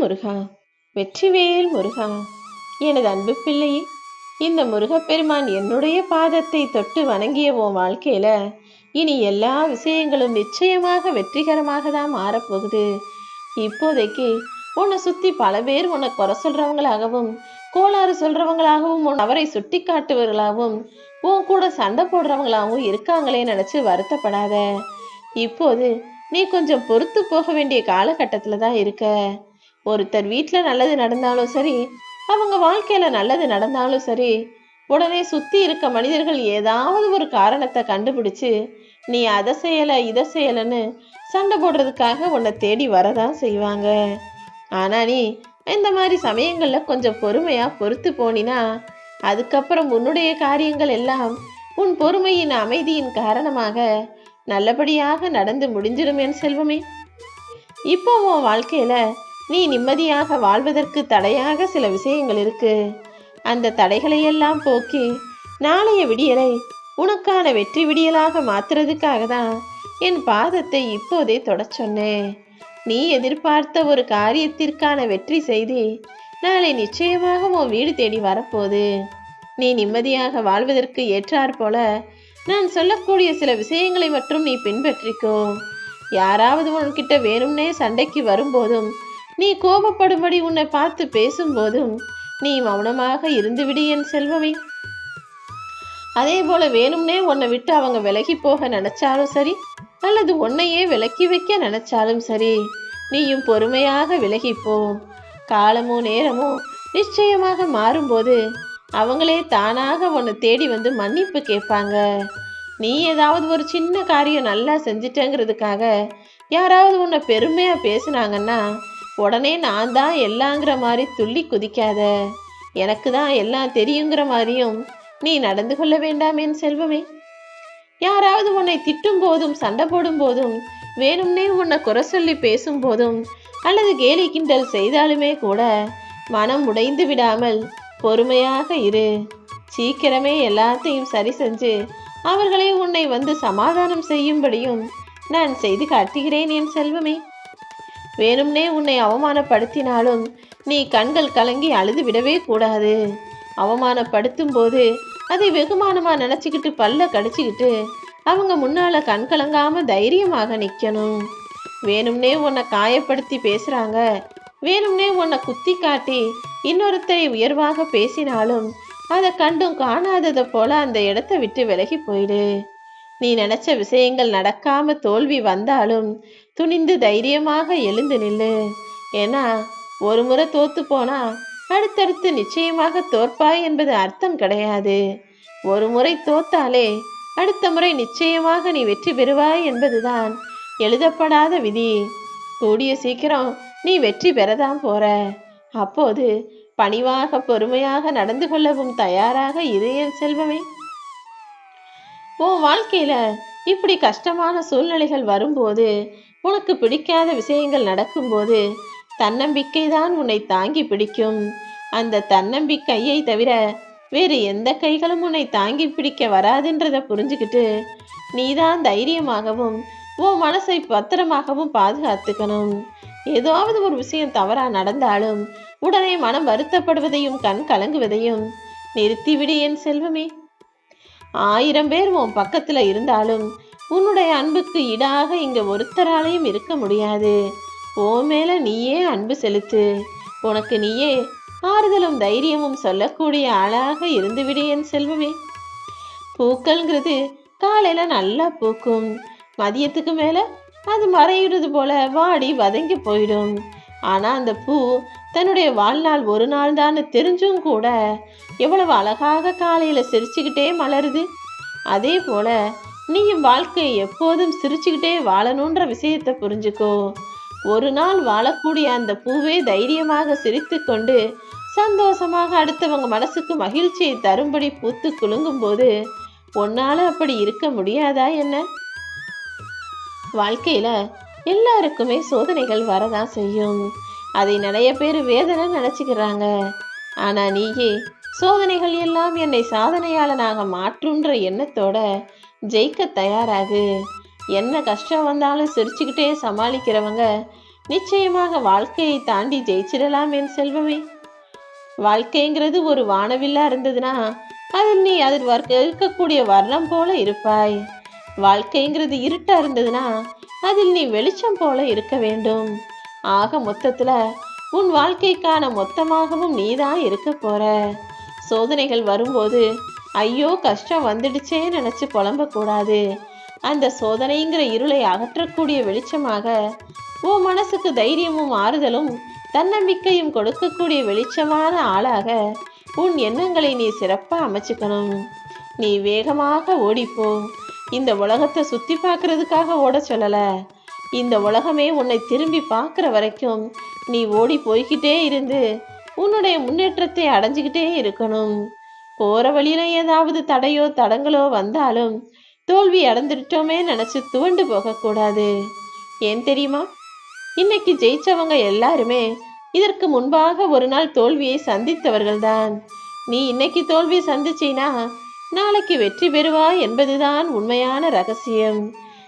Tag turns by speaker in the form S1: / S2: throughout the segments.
S1: முருகா வெற்றிவேல் முருகா. எனது அன்பு பிள்ளையே இந்த முருகப்பெருமான் என்னுடைய பாதத்தை தொட்டு வணங்கிய உன் வாழ்க்கையில இனி எல்லா விஷயங்களும் நிச்சயமாக வெற்றிகரமாக தான் மாறப்போகுது. இப்போதைக்கு உன்னை சுத்தி பல பேர் உன்னை குறை சொல்றவங்களாகவும் கோளாறு சொல்றவங்களாகவும் உன் அவரை சுட்டி காட்டுவர்களாகவும் உன் கூட சண்டை போடுறவங்களாகவும் இருக்காங்களே நினைச்சு வருத்தப்படாத. இப்போது நீ கொஞ்சம் பொறுத்து போக வேண்டிய காலகட்டத்தில் தான் இருக்க. ஒருத்தர் வீட்டில் நல்லது நடந்தாலும் சரி அவங்க வாழ்க்கையில் நல்லது நடந்தாலும் சரி உடனே சுற்றி இருக்க மனிதர்கள் ஏதாவது ஒரு காரணத்தை கண்டுபிடிச்சு நீ அதை செய்யலை இதை செய்யலைன்னு சண்டை போடுறதுக்காக உன்னை தேடி வரதான் செய்வாங்க. ஆனால் நீ இந்த மாதிரி சமயங்களில் கொஞ்சம் பொறுமையாக பொறுத்து போனினா அதுக்கப்புறம் உன்னுடைய காரியங்கள் எல்லாம் உன் பொறுமையின் அமைதியின் காரணமாக நல்லபடியாக நடந்து முடிஞ்சிடும் என் செல்வமே. இப்போ உன் வாழ்க்கையில் நீ நிம்மதியாக வாழ்வதற்கு தடையாக சில விஷயங்கள் இருக்கு. அந்த தடைகளை எல்லாம் போக்கி நாளைய விடியலை உனக்கான வெற்றி விடியலாக மாத்துறதுக்காக தான் என் பாதத்தை இப்போதே தொட சொன்னேன். நீ எதிர்பார்த்த ஒரு காரியத்திற்கான வெற்றி செய்தி நாளை நிச்சயமாக உன் வீடு தேடி வரப்போகுது. நீ நிம்மதியாக வாழ்வதற்கு ஏற்றாற் போல நான் சொல்லக்கூடிய சில விஷயங்களை மட்டும் நீ பின்பற்றிக்கோ. யாராவது உன்கிட்ட வேணும்னே சண்டைக்கு வரும்போதும் நீ கோபப்படும்படி உன்னை பார்த்து பேசும்போதும் நீ மௌனமாக இருந்துவிடு என் செல்வமே. அதே போல வேணும்னே உன்னை விட்டு அவங்க விலகி போக நினைச்சாலும் சரி அல்லது உன்னையே விலக்கி வைக்க நினைச்சாலும் சரி நீயும் பொறுமையாக விலகிப்போ காலமோ நேரமோ நிச்சயமாக மாறும்போது அவங்களே தானாக உன்னை தேடி வந்து மன்னிப்பு கேட்பாங்க. நீ ஏதாவது ஒரு சின்ன காரியம் நல்லா செஞ்சிட்டேங்கிறதுக்காக யாராவது உன்னை பெருமையாக பேசுனாங்கன்னா உடனே நான் தான் எல்லாங்கிற மாதிரி துள்ளி குதிக்காத. எனக்கு தான் எல்லாம் தெரியுங்கிற மாதிரியும் நீ நடந்து கொள்ள வேண்டாம் என் செல்வமே. யாராவது உன்னை திட்டும் போதும் சண்டை போடும் போதும் வேணும்னே உன்னை குறை சொல்லி பேசும் போதும் அல்லது கேலி கிண்டல் செய்தாலுமே கூட மனம் உடைந்து விடாமல் பொறுமையாக இரு. சீக்கிரமே எல்லாத்தையும் சரி செஞ்சு அவர்களை உன்னை வந்து சமாதானம் செய்யும்படியும் நான் செய்து காட்டுகிறேன் என் செல்வமே. வேணும்னே உன்னை அவமானப்படுத்தினாலும் நீ கண்கள் கலங்கி அழுது விடவே கூடாது. அவமானப்படுத்தும் போது அதை வெகுமானமாக நினச்சிக்கிட்டு பல்ல கடிச்சுக்கிட்டு அவங்க முன்னால் கண் கலங்காமல் தைரியமாக நிற்கணும் வேணும்னே உன்னை காயப்படுத்தி பேசுகிறாங்க வேணும்னே உன்னை குத்தி காட்டி இன்னொருத்தரை உயர்வாக பேசினாலும் அதை கண்டும் காணாததை போல அந்த இடத்த விட்டு விலகி போயிடு. நீ நினைச்ச விஷயங்கள் நடக்காம தோல்வி வந்தாலும் துணிந்து தைரியமாக எழுந்து நில்லு. ஏன்னா ஒரு முறை தோத்து போனா அடுத்தடுத்து நிச்சயமாக தோற்பாய் என்பது அர்த்தம் கிடையாது. ஒரு முறை தோத்தாலே அடுத்த முறை நிச்சயமாக நீ வெற்றி பெறுவாய் என்பதுதான் எழுதப்படாத விதி. கூடிய சீக்கிரம் நீ வெற்றி பெறதான் போற. அப்போது பணிவாக பொறுமையாக நடந்து கொள்ளவும் தயாராக இரு என் செல்வமே. உன் வாழ்க்கையில இப்படி கஷ்டமான சூழ்நிலைகள் வரும்போது உனக்கு பிடிக்காத விஷயங்கள் நடக்கும்போது தன்னம்பிக்கை தான் உன்னை தாங்கி பிடிக்கும். அந்த தன்னம்பிக்கையை தவிர வேறு எந்த கைகளும் உன்னை தாங்கி பிடிக்க வராதுன்றதை புரிஞ்சுக்கிட்டு நீதான் தைரியமாகவும் உன் மனசை பத்திரமாகவும் பாதுகாத்துக்கணும். ஏதாவது ஒரு விஷயம் தவறா நடந்தாலும் உடனே மனம் வருத்தப்படுவதையும் கண் கலங்குவதையும் நிறுத்திவிடு என் செல்வமே. ஆயிரம் பேர் உன் பக்கத்தில் இருந்தாலும் உன்னுடைய அன்புக்கு ஈடாக இங்கே ஒருத்தராலையும் இருக்க முடியாது. ஓ மேல நீயே அன்பு செலுத்து. உனக்கு நீயே ஆறுதலும் தைரியமும் சொல்லக்கூடிய ஆளாக இருந்துவிடு என் செல்வமே. பூக்கள்ங்கிறது காலையில் நல்லா பூக்கும். மதியத்துக்கு மேலே அது மறையிறது போல வாடி வதங்கி போயிடும். ஆனால் அந்த பூ தன்னுடைய வாழ்நாள் ஒரு நாள் தான் தெரிஞ்சும் கூட எவ்வளவு அழகாக காலையில் சிரிச்சுக்கிட்டே மலருது. அதே போல நீயும் வாழ்க்கையை எப்போதும் சிரிச்சுக்கிட்டே வாழணுன்ற விஷயத்தை புரிஞ்சுக்கோ. ஒரு நாள் வாழக்கூடிய அந்த பூவே தைரியமாக சிரித்து கொண்டு சந்தோஷமாக அடுத்தவங்க மனசுக்கு மகிழ்ச்சியை தரும்படி பூத்து குலுங்கும் போது உன்னால் அப்படி இருக்க முடியாதா என்ன? வாழ்க்கையில எல்லாருக்குமே சோதனைகள் வரதான் செய்யும். அதை நிறைய பேர் வேதனை நினச்சிக்கிறாங்க. ஆனா நீயே சோதனைகள் எல்லாம் என்னை சாதனையாளனாக மாற்றுன்ற எண்ணத்தோட ஜெயிக்க தயாராகு. என்ன கஷ்டம் வந்தாலும் சிரிச்சுக்கிட்டே சமாளிக்கிறவங்க நிச்சயமாக வாழ்க்கையை தாண்டி ஜெயிச்சிடலாம் என் செல்வமே. வாழ்க்கைங்கிறது ஒரு வானவில்லா இருந்ததுன்னா அதில் நீ அதில் வர்க்க இருக்கக்கூடிய வர்ணம் போல இருப்பாய். வாழ்க்கைங்கிறது இருட்டா இருந்ததுன்னா அதில் நீ வெளிச்சம் போல இருக்க வேண்டும். ஆக மொத்தத்துல உன் வாழ்க்கைக்கான மொத்தமாகவும் நீதான் இருக்க போற. சோதனைகள் வரும்போது ஐயோ கஷ்டம் வந்துடுச்சே நினைச்சு புலம்ப கூடாது அந்த சோதனைங்கிற இருளை அகற்றக்கூடிய வெளிச்சமாக உன் மனசுக்கு தைரியமும் ஆறுதலும் தன்னம்பிக்கையும் கொடுக்கக்கூடிய வெளிச்சமான ஆளாக உன் எண்ணங்களை நீ சிறப்பாக அமைச்சுக்கணும். நீ வேகமாக ஓடிப்போ. இந்த உலகத்தை சுத்தி பார்க்கறதுக்காக ஓட சொல்லல. இந்த உலகமே உன்னை திரும்பி பார்க்குற வரைக்கும் நீ ஓடி போய்கிட்டே இருந்து உன்னுடைய முன்னேற்றத்தை அடைஞ்சுக்கிட்டே இருக்கணும். போற வழியில ஏதாவது தடையோ தடங்களோ வந்தாலும் தோல்வி அடைந்துட்டோமே நினைச்சு துவண்டு போகக்கூடாது. ஏன் தெரியுமா? இன்னைக்கு ஜெயிச்சவங்க எல்லாருமே இதற்கு முன்பாக ஒரு நாள் தோல்வியை சந்தித்தவர்கள்தான். நீ இன்னைக்கு தோல்வியை சந்திச்சினா நாளைக்கு வெற்றி பெறுவாய் என்பதுதான் உண்மையான ரகசியம்.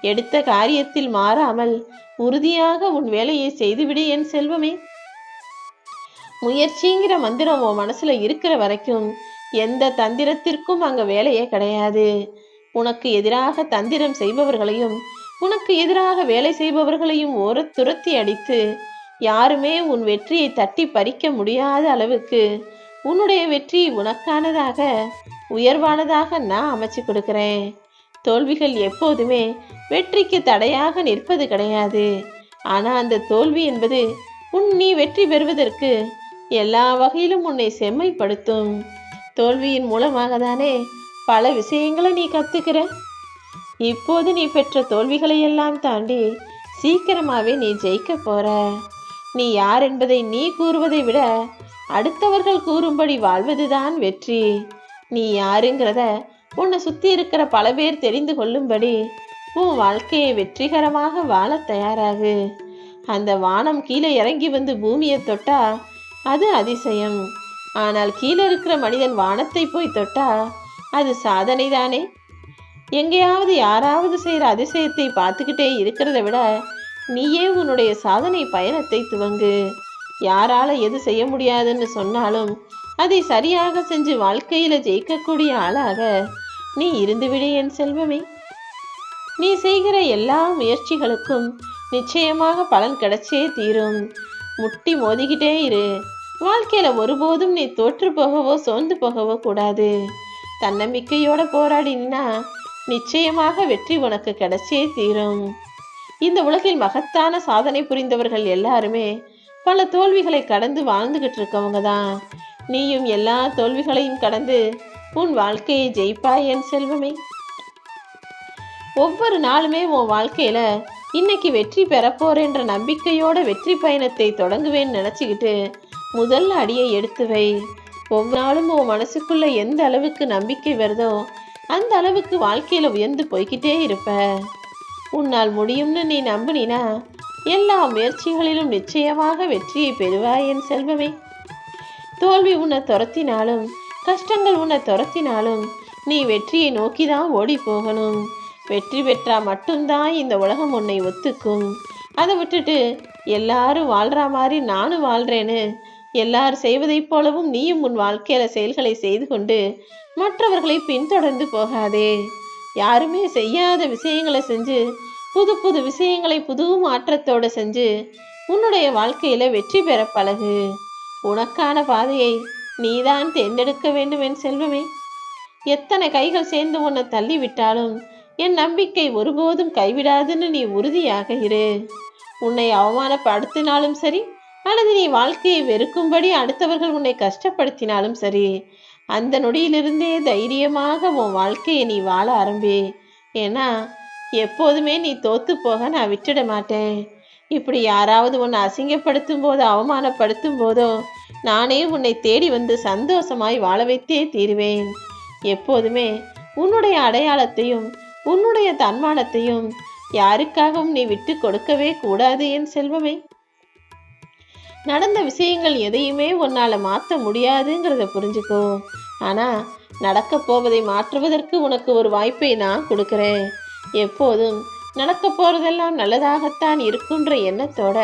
S1: எடுத்த காரியத்தில் மாறாமல் உறுதியாக உன் வேலையை செய்துவிடு என் செல்வமே. முயற்சிங்கிற மந்திரம் உன் மனசுல இருக்கிற வரைக்கும் எந்த தந்திரத்திற்கும் அங்க வேலையே கிடையாது. உனக்கு எதிராக தந்திரம் செய்பவர்களையும் உனக்கு எதிராக வேலை செய்பவர்களையும் ஓர துரத்தி அடித்து யாருமே உன் வெற்றியை தட்டி பறிக்க முடியாத அளவுக்கு உன்னுடைய வெற்றி உனக்கானதாக உயர்வானதாக நான் அமைச்சு கொடுக்கிறேன். தோல்விகள் எப்போதுமே வெற்றிக்கு தடையாக நிற்பது கிடையாது. ஆனால் அந்த தோல்வி என்பது உன் நீ வெற்றி பெறுவதற்கு எல்லா வகையிலும் உன்னை செம்மைப்படுத்தும். தோல்வியின் மூலமாக தானே பல விஷயங்களை நீ கத்துக்கிற? இப்போது நீ பெற்ற தோல்விகளை எல்லாம் தாண்டி சீக்கிரமாகவே நீ ஜெயிக்க போற. நீ யார் என்பதை நீ கூறுவதை விட அடுத்தவர்கள் கூறும்படி வாழ்வதுதான் வெற்றி. நீ யாருங்கிறத உன்னை சுத்தி இருக்கிற பல பேர் தெரிந்து கொள்ளும்படி உன் வாழ்க்கையை வெற்றிகரமாக வாழ தயாராகு. அந்த வானம் கீழே இறங்கி வந்து பூமியை தொட்டா அது அதிசயம். ஆனால் கீழே இருக்கிற மனிதன் வானத்தை போய் தொட்டா அது சாதனை தானே எங்கேயாவது யாராவது செய்கிற அதிசயத்தை பார்த்துக்கிட்டே இருக்கிறத விட நீயே உன்னுடைய சாதனை பயணத்தை துவங்கு. யாரால எது செய்ய முடியாதுன்னு சொன்னாலும் அதை சரியாக செஞ்சு வாழ்க்கையில ஜெயிக்கக்கூடிய ஆளாக நீ இருந்துவிடு என் செல்வமே. நீ செய்கிற எல்லா முயற்சிகளுக்கும் நிச்சயமாக பலன் கிடைச்சே தீரும். முட்டி மோதிக்கிட்டே இரு. வாழ்க்கையில ஒருபோதும் நீ தோற்று போகவோ சோர்ந்து போகவோ கூடாது. தன்னம்பிக்கையோட போராடினா நிச்சயமாக வெற்றி உனக்கு கிடைச்சே தீரும். இந்த உலகில் மகத்தான சாதனை புரிந்தவர்கள் எல்லாருமே பல தோல்விகளை கடந்து வாழ்ந்துகிட்டு இருக்கவங்க தான் நீயும் எல்லா தோல்விகளையும் கடந்து உன் வாழ்க்கையை ஜெயிப்பாய் என் செல்வமே. ஒவ்வொரு நாளுமே உன் வாழ்க்கையில இன்னைக்கு வெற்றி பெறப்போறேன்ற நம்பிக்கையோட வெற்றி பயணத்தை தொடங்குவேன்னு நினச்சிக்கிட்டு முதல் அடியை எடுத்து வை. ஒவ்வொரு நாளும் உன் மனசுக்குள்ள எந்த அளவுக்கு நம்பிக்கை வருதோ அந்த அளவுக்கு வாழ்க்கையில உயர்ந்து போய்கிட்டே இருப்ப. உன்னால் முடியும்னு நீ நம்பினா எல்லா முயற்சிகளிலும் நிச்சயமாக வெற்றியை பெறுவாய் என் செல்வமே. தோல்வி உன்னை துரத்தினாலும் கஷ்டங்கள் உன்னை துரத்தினாலும் நீ வெற்றியை நோக்கி தான் ஓடி போகணும். வெற்றி பெற்றா மட்டும்தான் இந்த உலகம் உன்னை ஒத்துக்கும். அதை விட்டுட்டு எல்லாரும் வாழ்கிற மாதிரி நானும் வாழ்கிறேன்னு எல்லாரும் செய்வதைப் போலவும் நீயும் உன் வாழ்க்கையில செயல்களை செய்து கொண்டு மற்றவர்களை பின்தொடர்ந்து போகாதே. யாருமே செய்யாத விஷயங்களை செஞ்சு புது புது விஷயங்களை புது மாற்றத்தோடு செஞ்சு உன்னுடைய வாழ்க்கையில வெற்றி பெற பழகு. உனக்கான பாதையை நீதான் தேர்ந்தெடுக்க வேண்டும் என் செல்வமே. எத்தனை கைகள் சேர்ந்து உன்னை தள்ளிவிட்டாலும் என் நம்பிக்கை ஒருபோதும் கைவிடாதுன்னு நீ உறுதியாக இரு. உன்னை அவமானப்படுத்தினாலும் சரி அல்லது நீ வாழ்க்கையை வெறுக்கும்படி அடுத்தவர்கள் உன்னை கஷ்டப்படுத்தினாலும் சரி அந்த நொடியிலிருந்தே தைரியமாக உன் வாழ்க்கையை நீ வாழ ஆரம்பி. ஏன்னா எப்போதுமே நீ தோத்து போக நான் விட்டுட மாட்டேன். இப்படி யாராவது உன்னை அசிங்கப்படுத்தும் போதோ அவமானப்படுத்தும் போதோ நானே உன்னை தேடி வந்து சந்தோஷமாய் வாழ வைத்தே தீருவேன். எப்போதுமே உன்னுடைய அடையாளத்தையும் உன்னுடைய தன்மானத்தையும் யாருக்காகவும் நீ விட்டு கொடுக்கவே கூடாது என் செல்வமே. நடந்த விஷயங்கள் எதையுமே உன்னால் மாற்ற முடியாதுங்கிறத புரிஞ்சுக்கோ. ஆனால் நடக்கப் போவதை மாற்றுவதற்கு உனக்கு ஒரு வாய்ப்பை நான் கொடுக்குறேன். எப்போதும் நடக்க போறதெல்லாம் நல்லதாகத்தான் இருக்குன்ற எண்ணத்தோட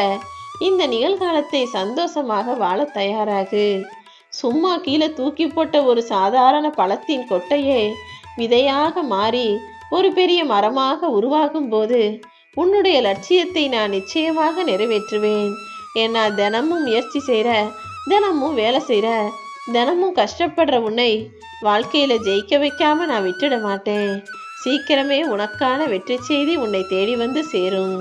S1: இந்த நிகழ்காலத்தை சந்தோஷமாக வாழ தயாராகு. சும்மா கீழே தூக்கி போட்ட ஒரு சாதாரண பழத்தின் கொட்டையே விதையாக மாறி ஒரு பெரிய மரமாக உருவாகும் போது உன்னுடைய லட்சியத்தை நான் நிச்சயமாக நிறைவேற்றுவேன். ஏன்னா தினமும் முயற்சி செய்கிற தினமும் வேலை செய்கிற தினமும் கஷ்டப்படுற உன்னை வாழ்க்கையில் ஜெயிக்க வைக்காம நான் விட்டுட மாட்டேன். சீக்கிரமே உனக்கான வெற்றி செய்தி உன்னை தேடி வந்து சேரும்.